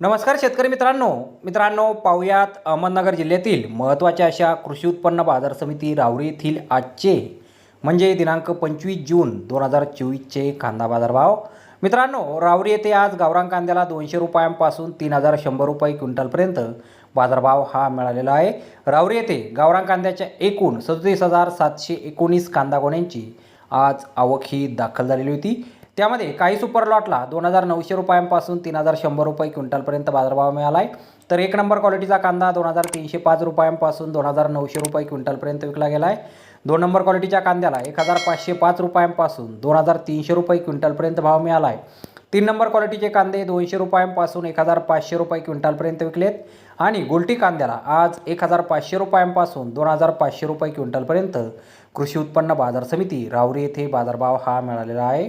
नमस्कार शेतकरी मित्रांनो. मित्रांनो पाहुयात अहमदनगर जिल्ह्यातील महत्त्वाच्या अशा कृषी उत्पन्न बाजार समिती रावरी येथील आजचे म्हणजे दिनांक पंचवीस जून दोन हजार चोवीसचे कांदा बाजारभाव. मित्रांनो रावरी येथे आज गावरान कांद्याला दोनशे रुपयांपासून तीन हजार शंभर रुपये क्विंटलपर्यंत बाजारभाव हा मिळालेला आहे. रावरी येथे गावरान कांद्याच्या एकूण सदतीस हजार सातशे एकोणीस कांदा गोण्यांची आज आवक ही दाखल झालेली होती. त्यामध्ये काही सुपर लॉटला दोन हजार नऊशे रुपयांपासून तीन हजार शंभर रुपये क्विंटलपर्यंत बाजारभाव मिळाला आहे तर एक नंबर क्वालिटीचा कांदा दोन हजार तीनशे पाच रुपयांपासून दोन हजार नऊशे रुपये क्विंटलपर्यंत विकला गेला आहे दोन नंबर क्वालिटीच्या कांद्याला एक हजार पाचशे पाच रुपयांपासून दोन हजार तीनशे रुपये क्विंटलपर्यंत भाव मिळाला आहे तीन नंबर क्वालिटीचे कांदे दोनशे रुपयांपासून एक हजार पाचशे रुपये क्विंटलपर्यंत विकलेत. आणि गोल्टी कांद्याला आज एक हजार पाचशे रुपयांपासून दोन हजार पाचशे रुपये क्विंटलपर्यंत कृषी उत्पन्न बाजार समिती रावरी येथे बाजारभाव हा मिळालेला आहे.